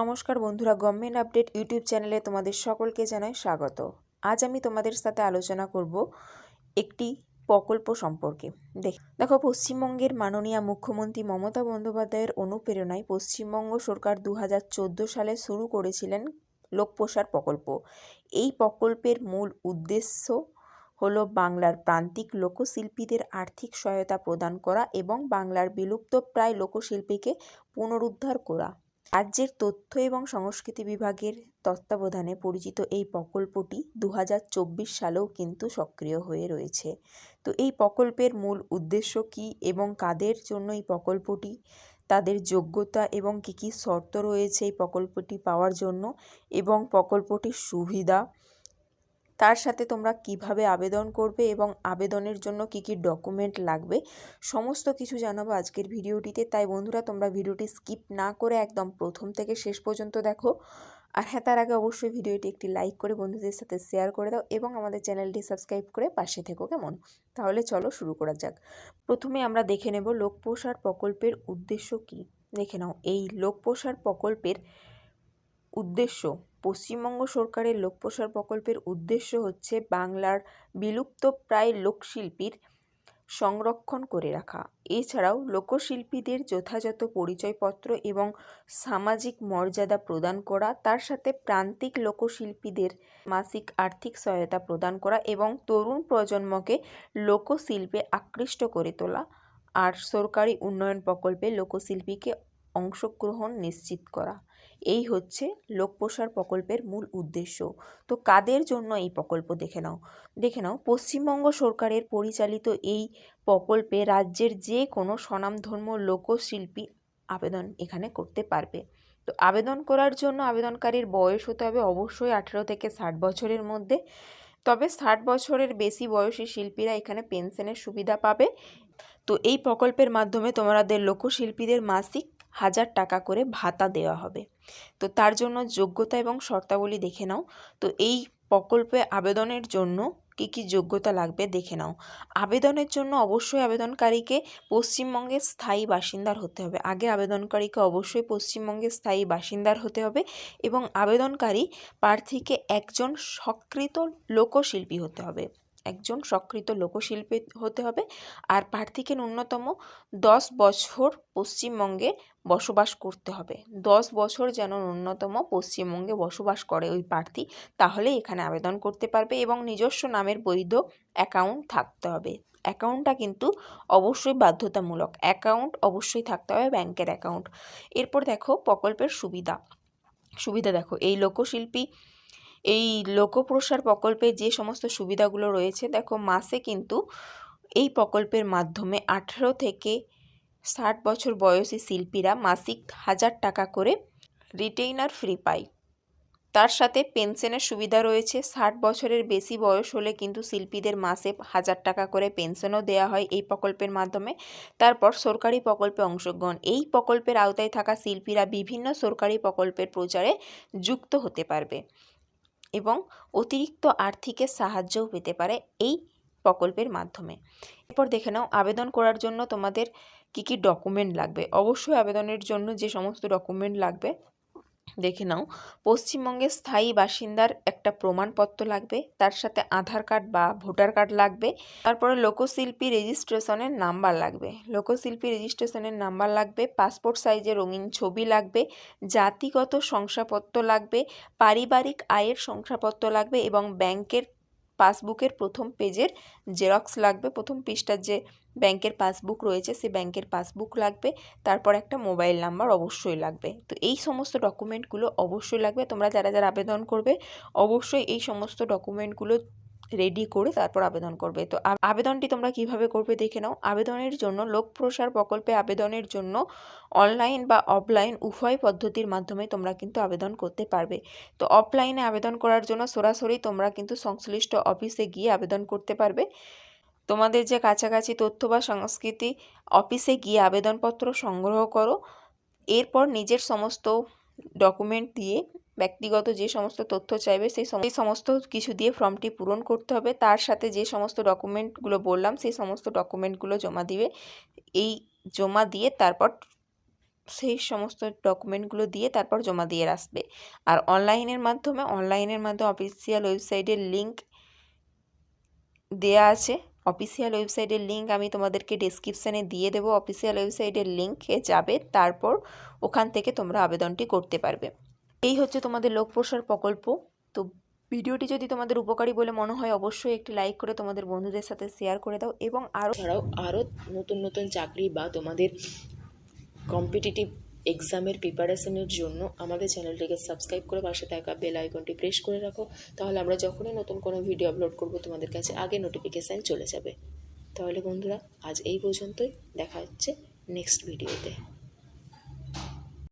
নমস্কার বন্ধুরা, government update YouTube চ্যানেলে তোমাদের সকলকে জানাই স্বাগত। আজ আমি তোমাদের সাথে আলোচনা করব একটি প্রকল্প সম্পর্কে। দেখ, দেখো, পশ্চিমবঙ্গের মাননীয় মুখ্যমন্ত্রী মমতা বন্দ্যোপাধ্যায়ের অনুপ্রেরণায় পশ্চিমবঙ্গ সরকার দু হাজার চোদ্দ সালে শুরু করেছিলেন লোকপ্রসার প্রকল্প। এই প্রকল্পের মূল উদ্দেশ্য হল বাংলার প্রান্তিক লোকশিল্পীদের আর্থিক সহায়তা প্রদান করা এবং বাংলার বিলুপ্তপ্রায় লোকশিল্পীকে পুনরুদ্ধার করা। রাজ্যের তথ্য এবং সংস্কৃতি বিভাগের তত্ত্বাবধানে পরিচিত এই প্রকল্পটি দু হাজার চব্বিশ সালেও কিন্তু সক্রিয় হয়ে রয়েছে। তো এই প্রকল্পের মূল উদ্দেশ্য কী এবং কাদের জন্য এই প্রকল্পটি, তাদের যোগ্যতা এবং কী কী শর্ত রয়েছে এই প্রকল্পটি পাওয়ার জন্য এবং প্রকল্পটির সুবিধা তার সাথে তোমরা কীভাবে আবেদন করবে এবং আবেদনের জন্য কী কী ডকুমেন্ট লাগবে, সমস্ত কিছু জানাব আজকের ভিডিওটিতে। তাই বন্ধুরা, তোমরা ভিডিওটি স্কিপ না করে একদম প্রথম থেকে শেষ পর্যন্ত দেখো। আর হ্যাঁ তার আগে অবশ্যই ভিডিওটি একটি লাইক করে বন্ধুদের সাথে শেয়ার করে দাও এবং আমাদের চ্যানেলটি সাবস্ক্রাইব করে পাশে থেকো কেমন? তাহলে চলো শুরু করা যাক। প্রথমে আমরা দেখে নেব লোকপ্রসার প্রকল্পের উদ্দেশ্য কী। দেখে নাও, এই লোকপ্রসার প্রকল্পের উদ্দেশ্য পশ্চিমবঙ্গ সরকারের লোকপ্রসার প্রকল্পের উদ্দেশ্য হচ্ছে বাংলার বিলুপ্ত প্রায় লোকশিল্পীর সংরক্ষণ করে রাখা। এছাড়াও লোকশিল্পীদের যথাযথ পরিচয়পত্র এবং সামাজিক মর্যাদা প্রদান করা, তার সাথে প্রান্তিক লোকশিল্পীদের মাসিক আর্থিক সহায়তা প্রদান করা এবং তরুণ প্রজন্মকে লোকশিল্পে আকৃষ্ট করে তোলা। আর সরকারি উন্নয়ন প্রকল্পে লোকশিল্পীকে অংশগ্রহণ নিশ্চিত করা। এই হচ্ছে লোকপ্রসার প্রকল্পের মূল উদ্দেশ্য। তো কাদের জন্য এই প্রকল্প দেখে নাও। দেখে নাও, পশ্চিমবঙ্গ সরকারের পরিচালিত এই প্রকল্পে রাজ্যের যে কোনো স্বনামধর্ম লোকশিল্পী আবেদন এখানে করতে পারবে। তো আবেদন করার জন্য আবেদনকারীর বয়স হতে হবে অবশ্যই আঠেরো থেকে ষাট বছরের মধ্যে। তবে ষাট বছরের বেশি বয়সী শিল্পীরা এখানে পেনশনের সুবিধা পাবে। তো এই প্রকল্পের মাধ্যমে তোমাদের লোকশিল্পীদের মাসিক হাজার টাকা করে ভাতা দেওয়া হবে। তো তার জন্য যোগ্যতা এবং শর্তাবলী দেখে নাও। তো এই প্রকল্পে আবেদনের জন্য কী কী যোগ্যতা লাগবে দেখে নাও। আবেদনের জন্য অবশ্যই আবেদনকারীকে পশ্চিমবঙ্গের স্থায়ী বাসিন্দার হতে হবে। আগে আবেদনকারীকে অবশ্যই পশ্চিমবঙ্গের স্থায়ী বাসিন্দার হতে হবে এবং আবেদনকারী প্রার্থীকে একজন স্বীকৃত লোকশিল্পী হতে হবে। একজন স্বীকৃত লোকশিল্পী হতে হবে। আর প্রার্থীকে ন্যূনতম দশ বছর পশ্চিমবঙ্গে বসবাস করতে হবে। দশ বছর যেন ন্যূনতম পশ্চিমবঙ্গে বসবাস করে ওই প্রার্থী, তাহলে এখানে আবেদন করতে পারবে এবং নিজস্ব নামের বৈধ অ্যাকাউন্ট থাকতে হবে। অ্যাকাউন্টটা কিন্তু অবশ্যই বাধ্যতামূলক। অ্যাকাউন্ট অবশ্যই থাকতে হবে ব্যাংকের অ্যাকাউন্ট। এরপর দেখো প্রকল্পের সুবিধা। সুবিধা দেখো, এই লোকশিল্পী এই লোকপ্রসার প্রকল্পে যে সমস্ত সুবিধাগুলো রয়েছে, দেখো মাসে কিন্তু এই প্রকল্পের মাধ্যমে আঠেরো থেকে ষাট বছর বয়সী শিল্পীরা মাসিক হাজার টাকা করে রিটেইনার ফ্রি পায়। তার সাথে পেনশনের সুবিধা রয়েছে, ষাট বছরের বেশি বয়স হলে কিন্তু শিল্পীদের মাসে হাজার টাকা করে পেনশনও দেওয়া হয় এই প্রকল্পের মাধ্যমে। তারপর সরকারি প্রকল্পে অংশগ্রহণ, এই প্রকল্পের আওতায় থাকা শিল্পীরা বিভিন্ন সরকারি প্রকল্পের প্রচারে যুক্ত হতে পারবে। এবং অতিরিক্ত আর্থিকের সাহায্যও পেতে পারে এই প্রকল্পের মাধ্যমে। এরপর দেখে নাও, আবেদন করার জন্য তোমাদের কী কী ডকুমেন্ট লাগবে? অবশ্যই আবেদনের জন্য যে সমস্ত ডকুমেন্ট লাগবে দেখে নাও। পশ্চিমবঙ্গে স্থায়ী বাসিন্দার একটা প্রমাণপত্র লাগবে, তার সাথে আধার কার্ড বা ভোটার কার্ড লাগবে, তারপরে লোকশিল্পী রেজিস্ট্রেশনের নাম্বার লাগবে। লোকশিল্পী রেজিস্ট্রেশনের নাম্বার লাগবে, পাসপোর্ট সাইজের রঙিন ছবি লাগবে, জাতিগত শংসাপত্র লাগবে, পারিবারিক আয়ের শংসাপত্র লাগবে এবং ব্যাংকের পাসবুকের প্রথম পেজের জেরক্স লাগবে। প্রথম পৃষ্ঠার যে ব্যাংকের পাসবুক রয়েছে, সে ব্যাংকের পাসবুক লাগবে। তারপর একটা মোবাইল নাম্বার অবশ্যই লাগবে। তো এই সমস্ত ডকুমেন্টগুলো অবশ্যই লাগবে। তোমরা যারা যারা আবেদন করবে, অবশ্যই এই সমস্ত ডকুমেন্টগুলো রেডি করে তারপর আবেদন করবে। তো আবেদনটি তোমরা কীভাবে করবে দেখে নাও। আবেদনের জন্য লোক প্রসার প্রকল্পে আবেদনের জন্য অনলাইন বা অফলাইন উভয় পদ্ধতির মাধ্যমে তোমরা কিন্তু আবেদন করতে পারবে। তো অফলাইনে আবেদন করার জন্য সরাসরি তোমরা কিন্তু সংশ্লিষ্ট অফিসে গিয়ে আবেদন করতে পারবে। তোমাদের যে কাছাকাছি তথ্য বা সংস্কৃতি অফিসে গিয়ে আবেদনপত্র সংগ্রহ করো। এরপর নিজের সমস্ত ডকুমেন্ট দিয়ে ব্যক্তিগত যে সমস্ত তথ্য চাইবে, সেই সমস্ত কিছু দিয়ে ফর্মটি পূরণ করতে হবে। তার সাথে যে সমস্ত ডকুমেন্টগুলো বললাম, সেই সমস্ত ডকুমেন্টগুলো জমা দিবে। এই জমা দিয়ে তারপর সেই সমস্ত ডকুমেন্টগুলো দিয়ে তারপর জমা দিয়ে আসবে। আর অনলাইনের মাধ্যমে অনলাইনের মাধ্যমে অফিসিয়াল ওয়েবসাইটের লিঙ্ক দেয়া আছে। অফিসিয়াল ওয়েবসাইটের লিঙ্ক আমি তোমাদেরকে ডেসক্রিপশানে দিয়ে দেবো। অফিসিয়াল ওয়েবসাইটের লিঙ্কে যাবে, তারপর ওখান থেকে তোমরা আবেদনটি করতে পারবে। এই হচ্ছে তোমাদের লোক প্রসার প্রকল্প। তো ভিডিওটি যদি তোমাদের উপকারী বলে মনে হয়, অবশ্যই একটি লাইক করে তোমাদের বন্ধুদের সাথে শেয়ার করে দাও এবং আরও ছাড়াও আরও নতুন নতুন চাকরি বা তোমাদের কম্পিটিটিভ এক্সামের প্রিপারেশনের জন্য আমাদের চ্যানেলটিকে সাবস্ক্রাইব করে পাশে থাকা বেল আইকনটি প্রেস করে রাখো। তাহলে আমরা যখনই নতুন কোনো ভিডিও আপলোড করব, তোমাদের কাছে আগে নোটিফিকেশান চলে যাবে। তাহলে বন্ধুরা, আজ এই পর্যন্তই। দেখা হচ্ছে নেক্সট ভিডিওতে